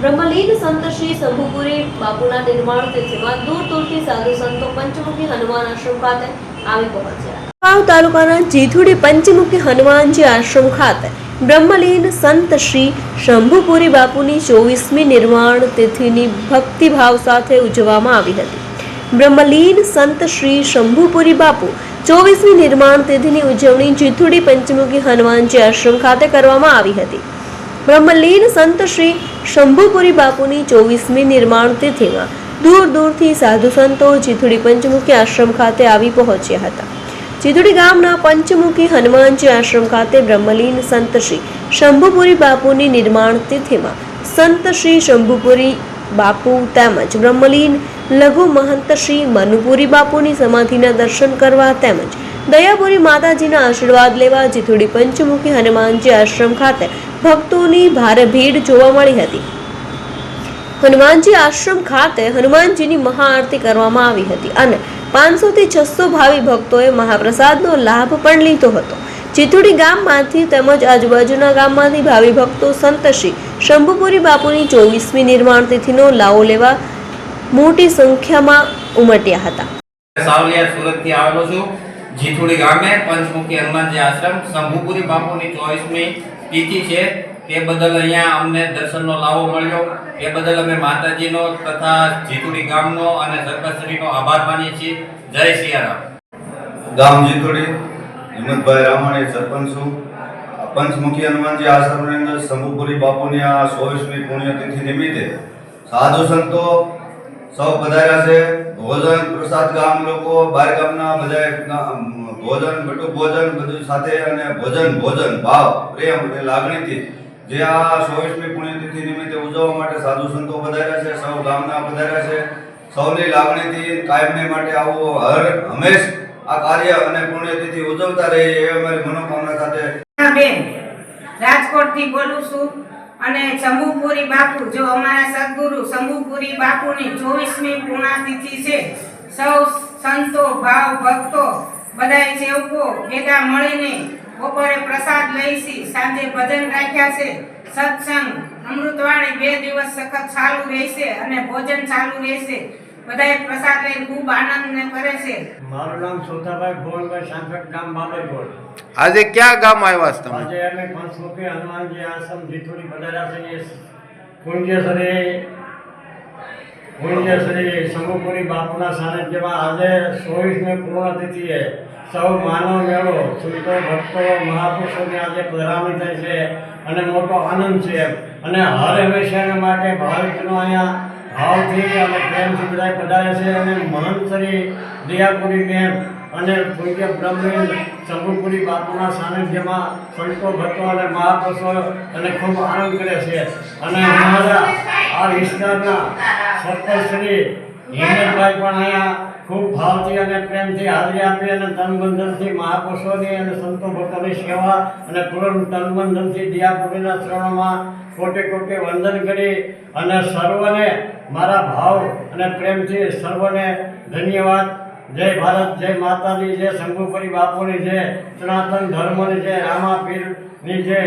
બ્રહ્મલીન સંત શ્રી શંભુપુરી બાપુના નિર્માણ તિથિમાં દૂર દૂરથી સાધુ સંતો પંચમુખી હનુમાન આશ્રમ ખાતે આવી પહોંચ્યા. બાપુની ચોવીસમી નિર્માણ તિથિની ભક્તિભાવ સાથે ઉજવવામાં આવી હતી. બ્રહ્મલીન સંત શ્રી શંભુપુરી બાપુ ચોવીસમી નિર્માણ તિથિની ઉજવણી જીથુડી પંચમુખી હનુમાનજી આશ્રમ ખાતે કરવામાં આવી હતી. બ્રહ્મલીન સંત શ્રી શંભુપુરી બાપુની ચોવીસમી નિર્માણ તિથિમાં દૂર દૂરથી સાધુ સંતો ચિથુડી પંચમુખી આશ્રમ ખાતે આવી પહોંચ્યા હતા. ચિથુડી ગામના પંચમુખી હનુમાનજી આશ્રમ ખાતે બ્રહ્મલીન સંત શ્રી શંભુપુરી બાપુની નિર્માણ તિથિમાં સંત શ્રી શંભુપુરી બાપુ તેમજ બ્રહ્મલીન લઘુ મહંત શ્રી મનુપુરી બાપુની સમાધિના દર્શન કરવા તેમજ દયાપુરી માતાજીના આશીર્વાદ લેવા જીથુડી પંચમુખી હનુમાનજી આશ્રમ ખાતે ભક્તોની ભારે ભીડ જોવા મળી હતી. હનુમાનજી આશ્રમ ખાતે હનુમાનજીની મહાઆરતી કરવામાં આવી હતી અને પાંચસો થી છસો ભાવિ ભક્તોએ મહાપ્રસાદનો લાભ પણ લીધો હતો. ચિતુડી ગામમાંથી તેમજ આજુબાજુના ગામમાંથી ભાવિ ભક્તો સંતશ્રી શંભુપુરી બાપુની ચોવીસમી નિર્માણ તિથિનો લાવો લેવા મોટી સંખ્યામાં ઉમટ્યા હતા. સાવલિયા સુરતથી આવેલો છું. જીથુડી ગામે પંચમુખી હનુમાનજી આશ્રમ, શંભુપુરી બાપુની ચોવીસમી તિથિ છે. તે બદલ અહીંયા અમને દર્શનનો લાવો મળ્યો. એ બદલ અમે માતાજીનો તથા જીથુડી ગામનો અને સરકારશ્રીનો આભાર માનીએ છીએ. જય સિયારામ ગામ જીથુડી હિંમતભાઈ રામાણી સરપંચ છું. પંચમુખી હનુમાનજી આશ્રમની અંદર શંભુપુરી બાપુની આ ચોવીસમી પુણ્યતિથિ નિમિત્તે સાધુ સંતો સૌ પધાર્યા છે. ભોજન પ્રસાદ ગામ લોકો, બાર ગામના બધા ભોજન, બટુ ભોજન બધું સાથે અને ભોજન ભોજન, ભાવ, પ્રેમ અને લાગણીથી જે આ ચોવીસમી પુણ્યતિથિ નિમિત્તે ઉજવવા માટે સાધુ સંતો પધાર્યા છે, સૌ ગામના પધાર્યા છે. સૌની લાગણીથી કાયમને માટે આવું હર હંમેશ આ કાર્ય અને પુણ્યતિથિ ઉજવતા રહીએ એ અમારી મનોકામના સાથે રાજકોટથી બોલું છું. અને શંભુપુરી બાપુ, જો અમારા સદગુરુ શંભુપુરી બાપુની ચોવીસમી પૂર્ણાતિથિ છે, સૌ સંતો, ભાવ, ભક્તો બધાય સેવકો ભેગા મળીને બપોરે પ્રસાદ લઈશી, સાંજે ભજન રાખ્યા છે, સત્સંગ, અમૃતવાણી બે દિવસ સખત ચાલુ રહેશે અને ભોજન ચાલુ રહેશે. બધાય પ્રસાદ લઈને ખૂબ આનંદને કરે છે. મારું નામ સોતાભાઈ ભોળભાઈ સાંકટ ગામ બાબરકોટ આજે ક્યાં ગામ આવ્યા છો તમે? આજે અમે પંચમુખી હનુમાનજી આશ્રમ જીથુડી પધાર્યા પૂજ્ય શ્રી પૂજ્ય શ્રી શંભુપુરી બાપુના સાનિધ્યમાં આજે ચોવીસમી પૂર્ણતિથિએ સૌ માનવ મેળો સંતો ભક્તો મહાપુરુષોની આજે પધરામણી થઈ છે. અને મોટો આનંદ છે અને હર હંમેશા માટે ભાવિકનો અહીંયા ભાવથી અને પ્રેમથી બધાય પધારે છે અને મહંત શ્રી દયાપુરી બેન અને પૂજ્ય બ્રહ્મલીન શંભુપુરી બાપુના સાનિધ્યમાં સંતો ભક્તો અને મહાપુરુષો અને ખૂબ આનંદ કરે છે. અને અમારા આ વિસ્તારના સરપંચ શ્રી પણ અહીંયા ખૂબ ભાવથી અને પ્રેમથી હાજરી આપી અને તનબંધનથી મહાપુરુષોની અને સંતો ભક્તોની સેવા અને પૂર્ણ તનબંધનથી દિયાપુરીના ચરણોમાં કોટે કોટે વંદન કરી અને સર્વને મારા ભાવ અને પ્રેમથી સર્વને ધન્યવાદ. જય ભારત, જય માતાની જય શંભુપરી બાપુની જય, સનાતન ધર્મની જય રામા પીરની જય.